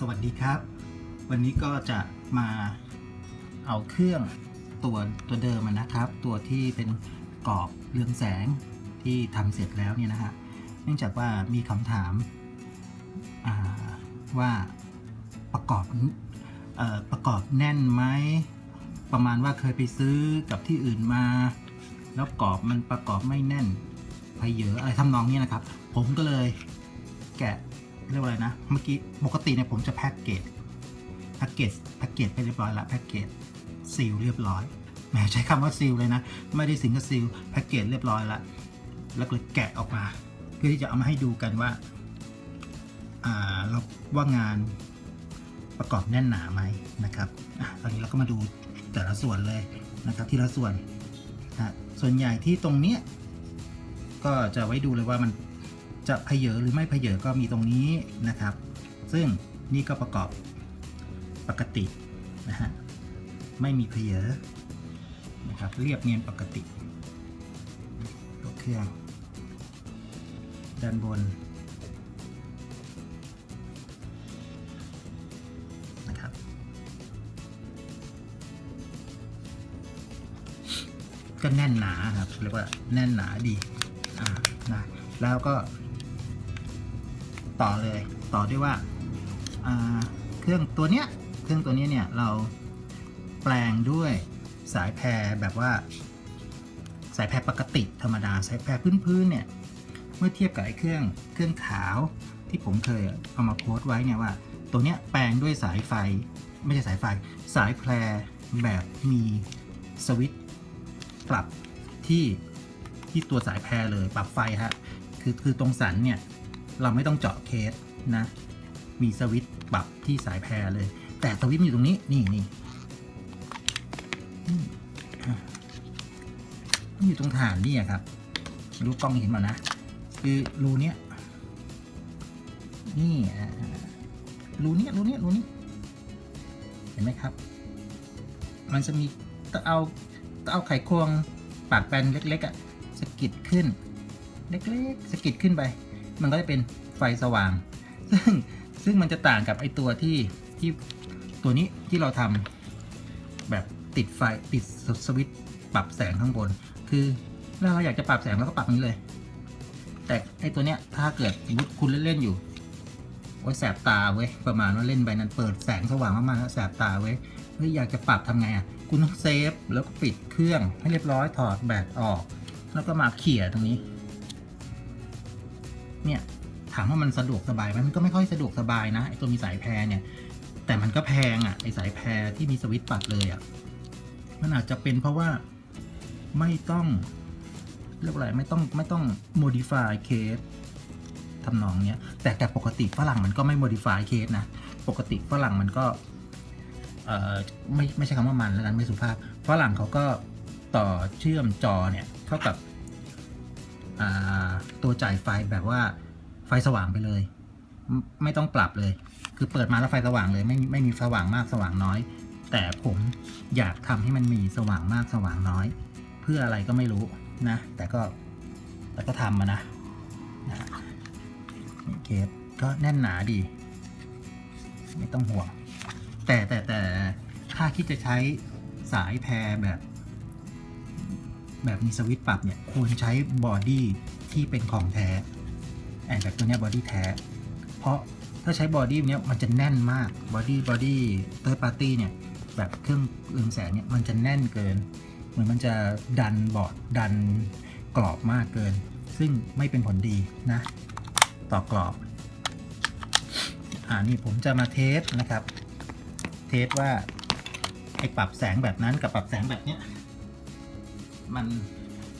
สวัสดีครับ วันนี้ก็จะมาเอาเครื่องตัวตัวเดิมนะครับ ตัวที่เป็นกรอบเรืองแสงที่ทำเสร็จแล้วเนี่ยนะฮะเนื่องจากว่ามีคำถามาว่าประกอบอประกอบแน่นไหมประมาณว่าเคยไปซื้อกับที่อื่นมา แล้วกรอบมันประกอบไม่แน่นพเยอะอะไรทำนองนี้นะครับ ผมก็เลยแกะ เรียกว่าอะไรนะ เมื่อกี้ปกติเนี่ยผมจะแพ็กเกจแพ็กเกจแพ็กเกจไปเรียบร้อยละแพ็กเกจซีลเรียบร้อยแหมใช้คำว่าซีลเลยนะ ไม่ได้สิงกับซีลแพ็กเกจเรียบร้อยละแล้วก็แกะออกมา เพื่อที่จะเอามาให้ดูกันว่าอ่าเราว่างานประกอบแน่นหนาไหมนะครับอะตอนนี้เราก็มาดูแต่ละส่วนเลยนะครับทีละส่วนนะส่วนใหญ่ที่ตรงเนี้ยก็จะไว้ดูเลยว่ามัน จะเพเยอหรือไม่เพเยอก็มีตรงนี้นะครับ ซึ่งนี่ก็ประกอบปกตินะฮะไม่มีเพเยอนะครับเรียบเนียนปกติตัวเครื่องด้านบนนะครับ ก็แน่นหนาครับเรียกว่าแน่นหนาดีอ่านะแล้วก็ ต่อเลยต่อด้วยว่าเครื่องตัวเนี้ยเครื่องตัวนี้เนี่ยเราแปลงด้วยสายแพรแบบว่า สายแพรปกติธรรมดาสายแพรพื้นๆเนี่ยเมื่อเทียบกับไอ้เครื่องเครื่องขาวที่ผมเคยเอามาโพสต์ไว้เนี่ยว่า ตัวเนี้ยแปลงด้วยสายไฟ ไม่ใช่สายไฟ สายแพรแบบมีสวิตช์ปรับที่ที่ตัวสายแพรเลยปรับไฟฮะคือคือตรงสันเนี่ย เราไม่ต้องเจาะเคสนะ มีสวิตช์ปรับที่สายแพรเลย แต่สวิตช์อยู่ตรงนี้นี่นี่มันอยู่ตรงฐานนี่ครับ รู้กล้องเห็นมั้นะ คือรูเนี้ยนี่รูเนี้ยรูเนี้ยรูนี้ เห็นไหมครับ มันจะมีตะเอาตะเอาไขควงปากแปนเล็กๆอะ่ะสะกิดขึ้น เล็กๆสะกิดขึ้นไป มันก็จะเป็นไฟสว่าง ซึ่งซึ่งมันจะต่างกับไอตัวที่ที่ตัวนี้ที่เราทำแบบติดไฟติดสวิตช์ปรับแสงข้างบน คือถ้าเราอยากจะปรับแสงเราก็ปรับนี้เลย แต่ไอตัวเนี้ยถ้าเกิดสมมติคุณเล่นๆอยู่โอ้ยแสบตาเว้ยประมาณว่าเล่นไปนั้นเปิดแสงสว่างมากๆแล้วแสบตาเว้ยเฮ้ยอยากจะปรับทำไงอะคุณต้องเซฟแล้วก็ปิดเครื่องให้เรียบร้อยถอดแบตออก แล้วก็มาเขี่ยตรงนี้ เนี่ยถามว่ามันสะดวกสบายไหมมันก็ไม่ค่อยสะดวกสบายนะไอตัวมีสายแพรเนี่ย แต่มันก็แพงอะไอสายแพรที่มีสวิตช์ปรับเลยอะมันอาจจะเป็นเพราะว่าไม่ต้องเรียกอะไรไม่ต้องไม่ต้อง modify case ทำนองเนี้ยแต่แต่ปกติฝรั่งมันก็ไม่ modify case นะ ปกติฝรั่งมันก็ไม่ไม่ใช่คำว่ามันแล้วกันไม่สุภาพฝรั่งเขาก็ต่อเชื่อมจอเนี่ยเข้ากับ ตัวจ่ายไฟแบบว่าไฟสว่างไปเลย ไม่ต้องปรับเลย คือเปิดมาแล้วไฟสว่างเลย ไม่ไม่มีสว่างมากสว่างน้อย แต่ผมอยากทำให้มันมีสว่างมากสว่างน้อย เพื่ออะไรก็ไม่รู้นะ แต่ก็แต่ก็ทำมานะนะนี่เคสก็แน่นหนาดี ไม่ต้องห่วง แต่แต่แต่ถ้าคิดจะใช้สายแพรแบบ แบบมีสวิตช์ปรับเนี่ยควรใช้บอดี้ที่เป็นของแท้ไอ้แบบตัวเนี้ยบอดี้แท้ เพราะถ้าใช้บอดี้เนี้ยมันจะแน่นมากบอดี้บอดี้เตอร์ปาร์ตี้เนี่ยแบบเครื่องเรืองแสงเนี่ยมันจะแน่นเกิน เหมือนมันจะดันบอร์ดดันกรอบมากเกิน ซึ่งไม่เป็นผลดีนะ ต่อกรอบ อ่านี่ผมจะมาเทสนะครับ เทสว่าไอ้ปรับแสงแบบนั้นกับปรับแสงแบบเนี้ย มัน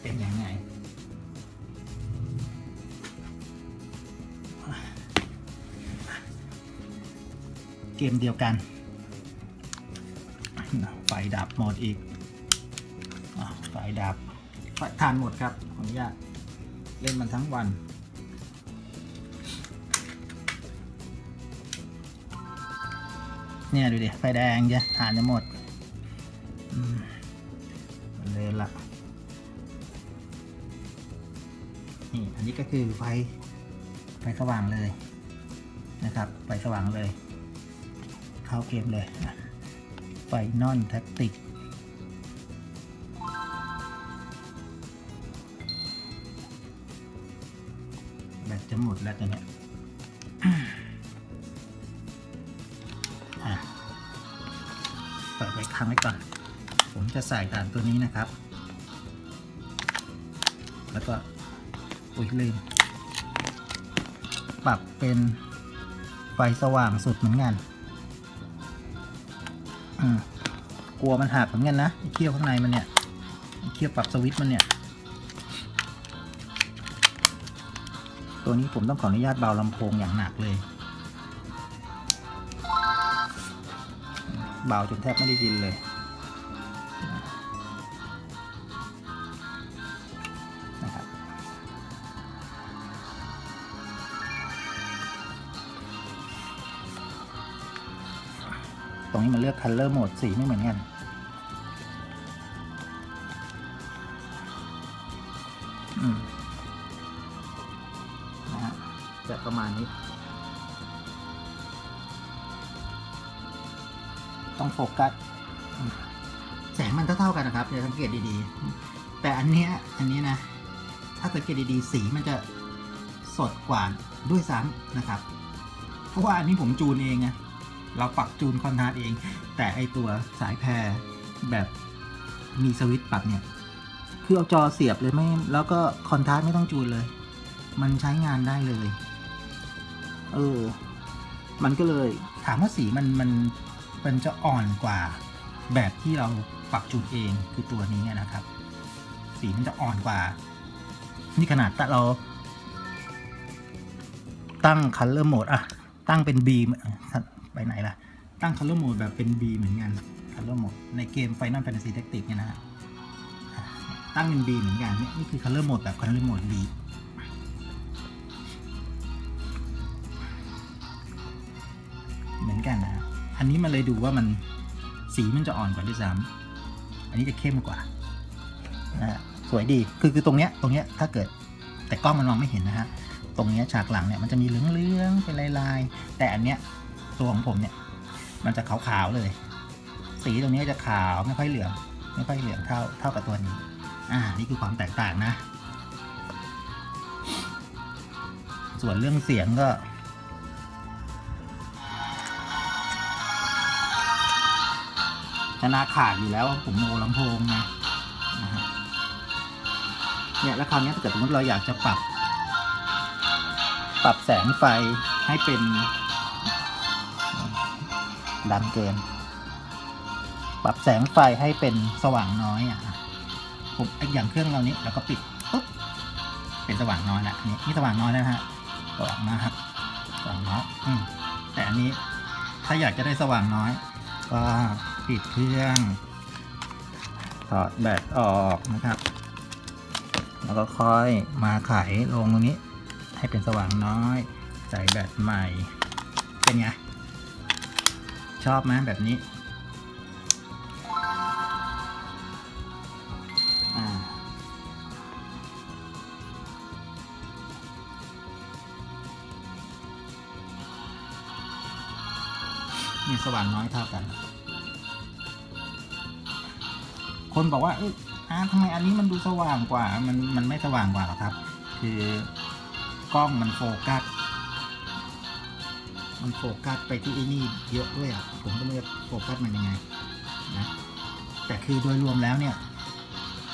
เป็นยังไง เกมเดียวกัน ไฟดับหมดอีกอไฟดับไฟทานหมดครับขออนุญาตเล่นมันทั้งวันเนี่ยดูดิไฟแดงจ้ะทานจะหมด นี่อันนี้ก็คือไฟไฟสว่างเลยนะครับไฟสว่างเลย เข้าเกมเลยไฟนอลแท็กติกแบตจะหมดแล้วตอนเนี้ยอะเปิดไว้ค้างไว้ก่อน ผมจะใส่ฐานตัวนี้นะครับ แล้วก็ อุ้ยลืมปรับเป็นไฟสว่างสุดเหมือนกันกลัวมันหักเหมือนกันนะเคี่ยวข้างในมันเนี่ยเคี่ยวปรับสวิตช์มันเนี่ย ตัวนี้ผมต้องขออนุญาตเบาลำโพงอย่างหนักเลย เบาจนแทบไม่ได้ยินเลย ตรงนี้มันเลือก color mode สีไม่เหมือนกัน อืมนะฮะจะประมาณนี้ ต้องโฟกัสแสงมันเท่าๆกันนะครับอย่าสังเกตดีๆ แต่อันเนี้ยอันนี้นะ ถ้าสังเกตดีๆ สีมันจะสดกว่าด้วยซ้ำนะครับ เพราะว่าอันนี้ผมจูนเองไง เราปรับจูนคอนทราสต์เอง แต่ไอตัวสายแพรแบบมีสวิตช์ปรับเนี่ย คือเอาจอเสียบเลยไม่แล้วก็คอนทราสต์ไม่ต้องจูนเลย มันใช้งานได้เลย เออ มันก็เลยถามว่าสีมันมันมันจะอ่อนกว่าแบบที่เราปรับจูนเองคือตัวนี้นะครับ สีมันจะอ่อนกว่า นี่ขนาดแต่เรา ตั้ง color mode อะตั้งเป็น B ไปไหนล่ะ ตั้ง color mode แบบเป็น B เหมือนกัน color mode ในเกม Final Fantasy Tactics เนี่ยนะฮะตั้งเป็น B เหมือนกันนี่นี่คือ color mode แบบ color mode B เหมือนกันนะฮะอันนี้มันเลยดูว่ามันสีมันจะอ่อนกว่าด้วยซ้ำอันนี้จะเข้มกว่านะสวยดี คือคือตรงเนี้ย ตรงเนี้ย ถ้าเกิด แต่กล้องมันมองไม่เห็นนะฮะ ตรงเนี้ยฉากหลังเนี่ยมันจะมีเหลืองๆเป็นลายๆ แต่อันเนี้ย ตัวของผมเนี่ย มันจะขาวๆเลย สีตรงนี้จะขาวไม่ค่อยเหลือง ไม่ค่อยเหลืองเท่าเท่ากับตัวนี้ อ่า นี่คือความแตกต่างนะ ส่วนเรื่องเสียงก็ชนะขาดอยู่แล้วผมโมลำโพงไงนะเนี่ยแล้วคราวนี้ถ้าเกิดสมมติเราอยากจะปรับ ปรับแสงไฟให้เป็น ดังเกิน ปรับแสงไฟให้เป็นสว่างน้อยอะผมไอ้อย่างเครื่องเรานี้เราก็ปิดปุ๊บเป็นสว่างน้อยละนี่นี่สว่างน้อยแล้วนะฮะสว่างนะครับสว่างน้อยอืมแต่อันนี้ถ้าอยากจะได้สว่างน้อย ก็ปิดเครื่องถอดแบตออกนะครับ แล้วก็ค่อยมาไขลงตรงนี้ ให้เป็นสว่างน้อย ใส่แบตใหม่ เป็นไง ชอบไหมแบบนี้อ่านี่สว่างน้อยเท่ากัน คนบอกว่า เอ้ยอาทำไมอันนี้มันดูสว่างกว่า มัน มันไม่สว่างกว่าหรอครับ คือกล้องมันโฟกัส มันโฟกัสไปที่ไอ้นี่เยอะด้วยอะผมก็ไม่รู้โฟกัสมันยังไงนะแต่คือโดยรวมแล้วเนี่ย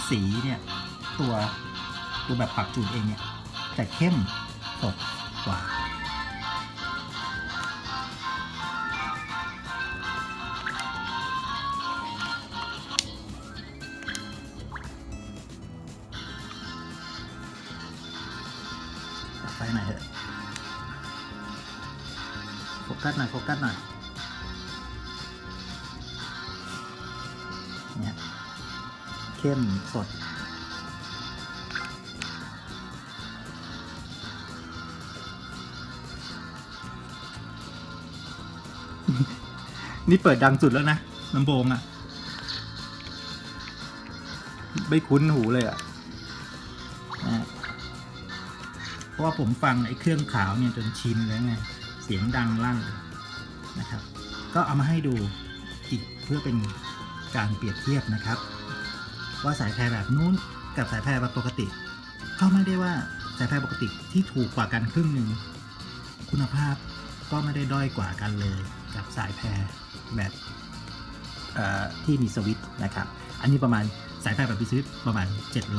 สีเนี่ย ตัวตัวแบบปรับจูนเองเนี่ยจะเข้มสดกว่าตัดไหนเถอะ กัสหน่อยโฟกัสหน่อยเนี่ยเข้มสด นี่เปิดดังสุดแล้วนะลำโพงอะ่ะ ไม่คุ้นหูเลยอะ่ะเพราะว่าผมฟังไอ้เครื่องขาวเนี่ยจนชินแล้วไง สียงดังลั่นนะครับ ก็เอามาให้ดูอีกเพื่อเป็นการเปรียบเทียบนะครับ ว่าสายแพรแบบนู้นกับสายแพรแบบปกติ ก็ไม่ได้ว่าสายแพรปกติที่ถูกกว่ากันครึ่งหนึ่งคุณภาพก็ไม่ได้ด้อยกว่ากันเลยกับสายแพรแบบที่มีสวิตช์นะครับ อันนี้ประมาณสายแพรแบบมีสวิตช์ประมาณ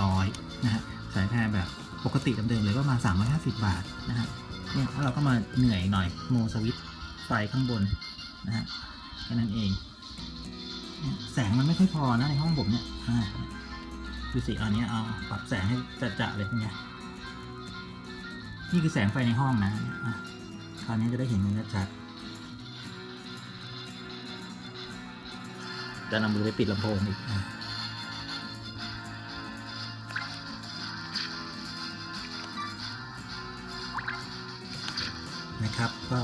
700นะฮะสายแพรแบบปกติเดิมๆเลยก็ประมาณ350 บาทนะฮะ เนี่ยแล้วเราก็มาเหนื่อยหน่อยโมสวิตไฟข้างบนนะฮะแค่นั้นเอง แสงมันไม่ค่อยพอนะในห้องผมเนี่ยดูสิอันนี้เอาปรับแสงให้จะๆเลยเป็นไงนี่คือแสงไฟในห้องนะคราวนี้จะได้เห็นกันชัดจะนำมือไปปิดลำโพงอีก นะครับ ก็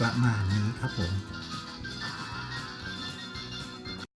ประมาณนี้ครับผม